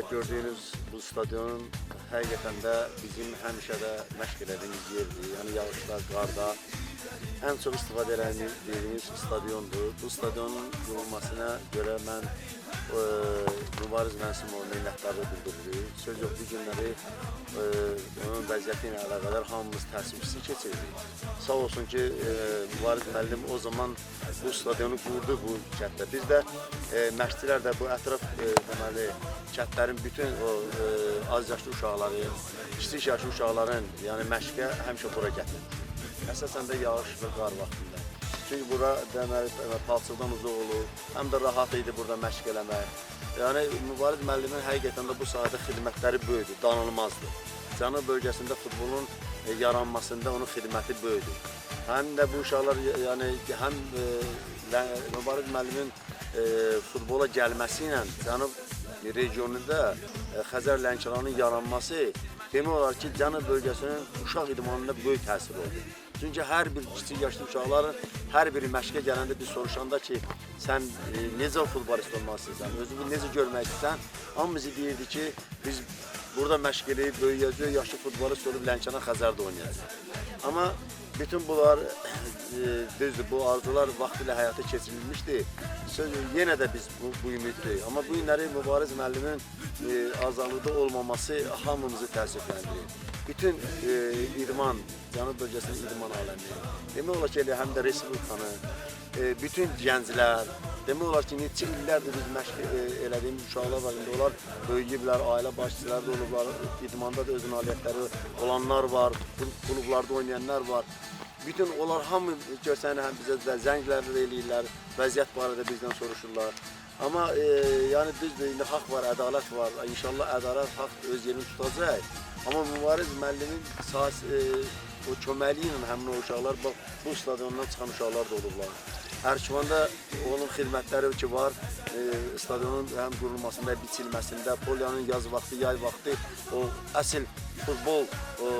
gördüğünüz bu stadyonun həqiqətən də bizim həmişə də məşq elədiyimiz yerdir. Yəni yağışda, qarda ən çox istifadə etdiyimiz stadiondur. Bu stadionun qurulmasına görə mən Mübariz Mənsimovun minnətdarlıq bildiririk. Söz yox, bu günləri e, onun vəziyyəti ilə əlaqədar hamımız təəssüfçisi keçirdik. Sağ olsun ki, e, Mübariz müəllim o zaman bu stadionu qurdu bu kənddə. Biz də e, məşqçilər də bu ətraf e, deməli kəndlərin bütün o e, az yaşlı uşaqları, kiçik yaşlı uşaqların, yəni məşqə həmişə bura gətirir. Əsasən də yağış və qar vaxtında. Çünki bura deməli palçıqdan uzaq olur, həm də rahat idi burada məşq eləmək. Yəni Mübariz müəllimin həqiqətən də bu sahədə xidmətləri böyükdür, danılmazdır. Cənub bölgəsində futbolun e, yaranmasında onun xidməti böyükdür. Həm də bu uşaqlar yəni həm e, Mübariz müəllimin e, futbola gəlməsi ilə Cənub regionunda e, Xəzər Lənkəranın yaranması demək olar ki, Cənub bölgəsinin uşaq idmanına böyük təsir oldu. Çünki hər bir kiçik yaşlı uşaqların hər biri məşqə gələndə biz soruşanda ki, sən e, necə futbolist olmaq istəyirsən, özünü necə görmək istəyirsən, hamımız deyirdi ki, biz burada məşq eləyib böyüyəcək, yaşlı futbolist olub Lənkəran Xəzərdə oynayacağıq. Amma bütün bunlar e, düzdür, bu arzular vaxtilə həyata keçirilmişdi. Söz yenə də biz bu, bu ümidliyik. Amma bu günləri Mübariz müəllimin e, azadlıqda olmaması hamımızı təəssüfləndirir. Bütün e, idman, Cənub bölgəsinin idman aləmi, demək olar ki, elə həm də Respublikanı, e, bütün gənclər, demək olar ki, neçə illərdir biz məşq e, elədiyimiz uşaqlar var, indi onlar böyüyüblər, ailə başçıları da olublar, idmanda da öz nailiyyətləri olanlar var, klublarda oynayanlar var. Bütün onlar hamı görsən həm bizə də zənglər eləyirlər, vəziyyət barədə bizdən soruşurlar. Amma e, yəni düzdür, indi haqq var, ədalət var. İnşallah ədalət, haqq öz yerini tutacaq. Amma mübariz müəllimin sahəs, e, o köməkliyi ilə həmin o uşaqlar bax bu stadiondan çıxan uşaqlar da olublar. Ərkivanda onun xidmətləri ki var, e, stadionun həm qurulmasında, biçilməsində, polyanın yaz vaxtı, yay vaxtı o əsl futbol o,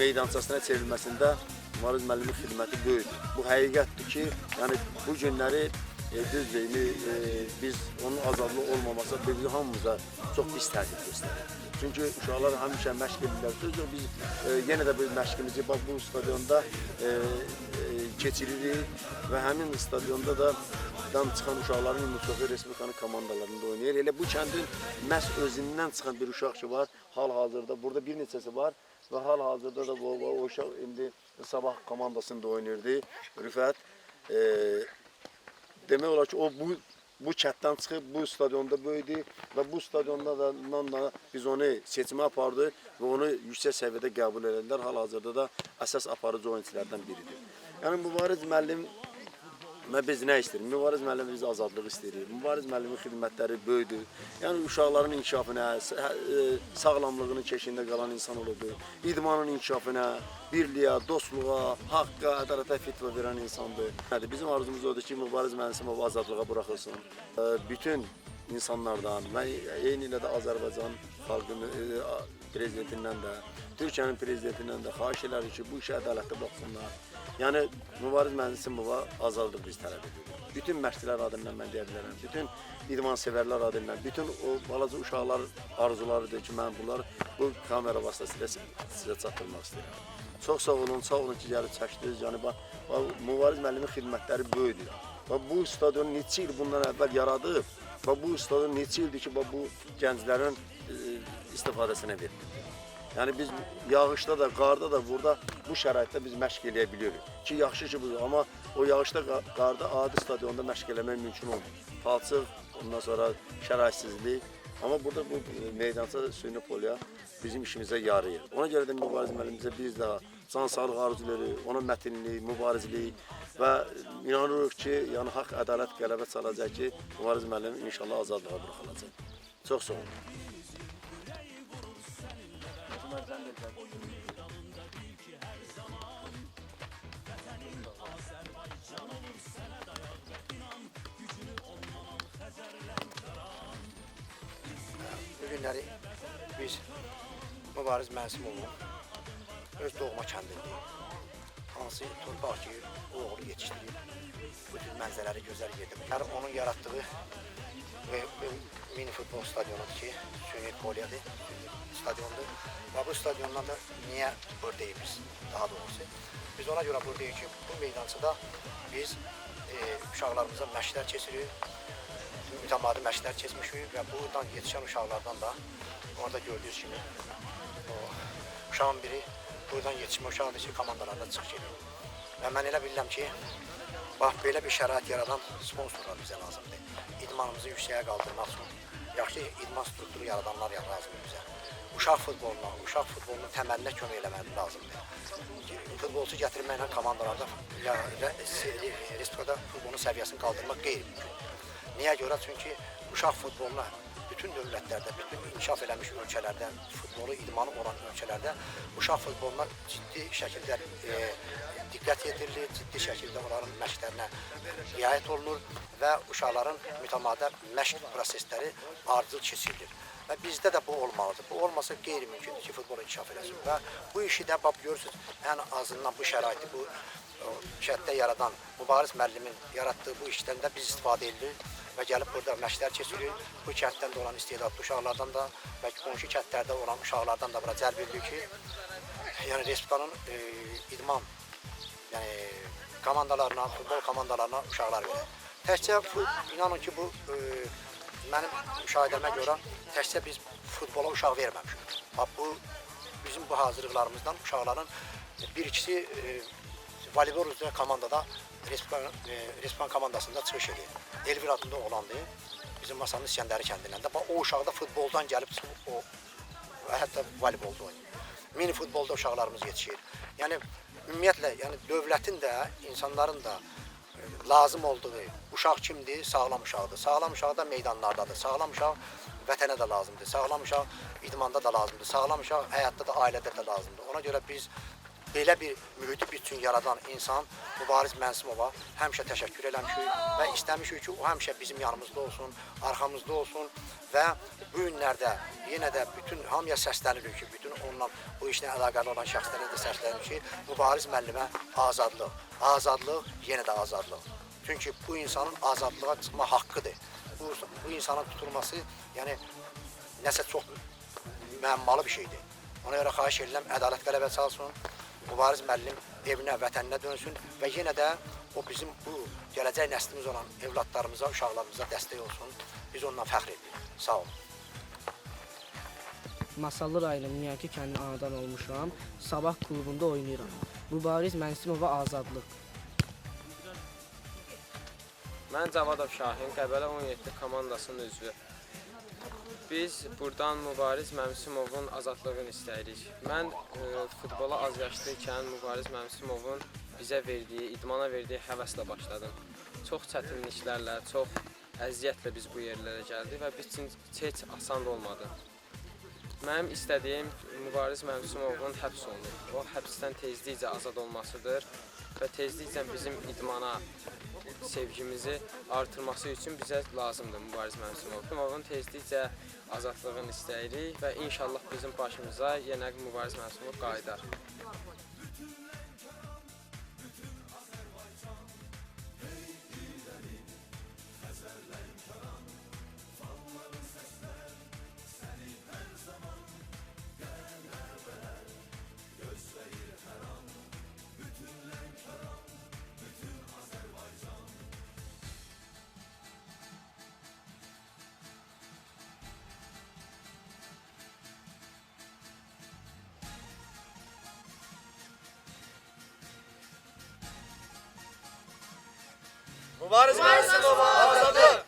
meydançasına çevrilməsində Mübariz müəllimin xidməti böyükdür. Bu həqiqətdir ki, yəni bu günləri e, düzdür, indi, e, biz onun azadlığı olmaması bizi hamımıza çox pis təsir göstərir. Çünki uşaqlar həmişə məşq edirlər. Düzdür, biz e, yenə də bu məşqimizi bax bu stadionda e, e, keçiririk və həmin stadionda da dan çıxan uşaqların çoxu Respublikanın komandalarında oynayır. Elə bu kəndin məhz özündən çıxan bir uşaq ki var, hal-hazırda burada bir neçəsi var və hal-hazırda da bu, bu uşaq indi sabah komandasında oynayırdı. Rüfət e, demək olar ki, o bu bu kənddən çıxıb bu stadionda böyüdü və bu stadionda da, da biz onu seçimə apardıq və onu yüksək səviyyədə qəbul edilər. Hal-hazırda da əsas aparıcı oyunçulardan biridir. Yəni Mübariz müəllim Və biz nə istəyirik? Mübariz müəllim biz azadlıq istəyirik. Mübariz müəllimin xidmətləri böyükdür. Yəni uşaqların inkişafına, e, sağlamlığının keşiyində qalan insan olubdur. İdmanın inkişafına, birliyə, dostluğa, haqqa, ədalətə fitva verən insandır. Nədir? Bizim arzumuz odur ki, Mübariz müəllim azadlığa buraxılsın. E, Bütün insanlardan və eyni ilə də Azərbaycan xalqının e, prezidentindən də, Türkiyənin prezidentindən də xahiş edirik ki, bu işə ədalətli baxsınlar. Yəni Mübariz Mənsimova azadlıq biz tələb edirik. Bütün məşqçilər adından mən deyə bilərəm. Bütün idman sevərlər adından, bütün o balaca uşaqlar arzularıdır ki, mən bunlar bu kamera vasitəsilə si- sizə çatdırmaq istəyirəm. Çox sağ olun, sağ olun ki, gəlib çəkdiniz. Yəni Mübariz müəllimin xidmətləri böyükdür. Bax bu stadion neçə il bundan əvvəl yaradıb. Bax bu stadion neçə ildir ki, bu gənclərin e, istifadəsinə verilib. Yəni biz yağışda da, qarda da burada bu şəraitdə biz məşq eləyə bilirik. Ki yaxşı ki bu, amma o yağışda, qa- qarda adi stadionda məşq eləmək mümkün olmur. Palçıq, ondan sonra şəraitsizlik. Amma burada bu e, meydança süni polya bizim işimizə yarayır. Ona görə də mübariz müəllimimizə biz daha can sağlıq arzuları, ona mətinlik, mübarizlik və inanırıq ki, yəni haqq ədalət qələbə çalacaq ki, mübariz müəllim inşallah azadlığa buraxılacaq. Çox sağ olun. Azərbaycan dedilər. Oyun İranında bil ki hər zaman Vətənin Azərbaycan olur sənə dayaq və inan Gücünü ondan al Xəzərlən Kəran Bu günləri biz Mübariz Mənsimovun öz doğma kəndindəyik. Hansı torpaq ki, o oğlu yetişdirib, bu tür mənzərələri gözəl yedim. Yəni onun yaratdığı ve, mini futbol stadyonudur ki, süni polyadır, stadyondur. Ve bu stadyondan da niye buradayız biz daha doğrusu? Biz ona göre buradayız ki bu meydancıda biz e, uşaqlarımıza məşqlər keçiririk, mütəmadi məşqlər keçmişik və buradan yetişən uşaqlardan da orada gördüyünüz kimi o uşağın biri buradan yetişmə uşaqdır ki, komandalarda çıx gedir. Və mən elə bilirəm ki, bax belə bir şərait yaradan sponsorlar bizə lazımdır. İdmanımızı yüksəyə qaldırmaq üçün yaxşı idman strukturu yaradanlar ya- lazımdır bizə. Uşaq futboluna, uşaq futbolunun təməlinə kömək eləməli lazımdır. Futbolçu gətirməklə komandalarda ya, respublikada futbolun səviyyəsini qaldırmaq qeyri-mümkün. Niyə görə? Çünki uşaq futboluna bütün dövlətlərdə, bütün inkişaf eləmiş ölkələrdə, futbolu idmanı olan ölkələrdə uşaq futboluna ciddi şəkildə e, diqqət yetirilir, ciddi şəkildə onların məşqlərinə riayət olunur və uşaqların mütəmadi məşq prosesləri ardıcıl keçirilir. Və bizdə də bu olmalıdır. Bu olmasa qeyri-mümkündür ki, futbol inkişaf eləsin. Və bu işi də bax görürsüz, ən azından bu şəraiti, bu şərtdə yaradan Mübariz müəllimin yaratdığı bu işdən də biz istifadə edirik və gəlib burada məşqlər keçiririk. Bu kənddən də olan istedadlı uşaqlardan da və qonşu kəndlərdə olan uşaqlardan da bura cəlb edirik ki, yəni Respublikanın e, idman yəni komandalarına, futbol komandalarına uşaqlar verir. Təkcə inanın ki, bu e, mənim müşahidəmə görə təkcə biz futbola uşaq verməmişik. Bu bizim bu hazırlıqlarımızdan uşaqların bir ikisi e, voleybol üzrə komandada Respublika e, Respublika komandasında çıxış edir. Elvir adında oğlandı. Bizim masanın İskəndəri kəndindən də. Bax o uşaq da futboldan gəlib o hətta voleybolda oynayır. Mini futbolda uşaqlarımız yetişir. Yəni ümumiyyətlə, yəni dövlətin də, insanların da e, lazım olduğu uşaq kimdir? Sağlam uşaqdır. Sağlam uşaq da meydanlardadır. Sağlam uşaq vətənə də lazımdır. Sağlam uşaq idmanda da lazımdır. Sağlam uşaq həyatda da, ailədə də lazımdır. Ona görə biz belə bir mühiti biz üçün yaradan insan Mübariz Mənsimova həmişə təşəkkür eləmişik və istəmişik ki, o həmişə bizim yanımızda olsun, arxamızda olsun və bu günlərdə yenə də bütün hamıya səslənirik ki, bütün onunla bu işlə əlaqəli olan şəxslərə də səslənirik ki, Mübariz müəllimə azadlıq, azadlıq, yenə də azadlıq. Çünki bu insanın azadlığa çıxma haqqıdır. Bu, bu insanın tutulması, yəni nəsə çox müəmmalı bir şeydir. Ona görə xahiş edirəm, ədalət qələbə çalsın. Mübariz müəllim evinə, vətəninə dönsün və yenə də o bizim bu gələcək nəslimiz olan evladlarımıza, uşaqlarımıza dəstək olsun. Biz ondan fəxr edirik. Sağ olun. Masallı rayonun Miyaki kəndinin anadan olmuşam. Sabah klubunda oynayıram. Mübariz Mənsimova Azadlıq. Mən Cavadov Şahin, Qəbələ 17 komandasının üzvü. Biz buradan Mübariz Məmsimovun azadlığını istəyirik. Mən e, futbola az yaşlı ikən Mübariz Məmsimovun bizə verdiyi, idmana verdiyi həvəslə başladım. Çox çətinliklərlə, çox əziyyətlə biz bu yerlərə gəldik və biz üçün heç asan olmadı. Mənim istədiyim Mübariz Məmsimovun həbs olunub. O həbsdən tezlikcə azad olmasıdır və tezliklə bizim idmana sevgimizi artırması üçün bizə lazımdır Mübariz Məmsimov. Onun tezlikcə azadlığını istəyirik və inşallah bizim başımıza yenə Mübariz Məmsimov qayıdar. Mübarek olsun baba.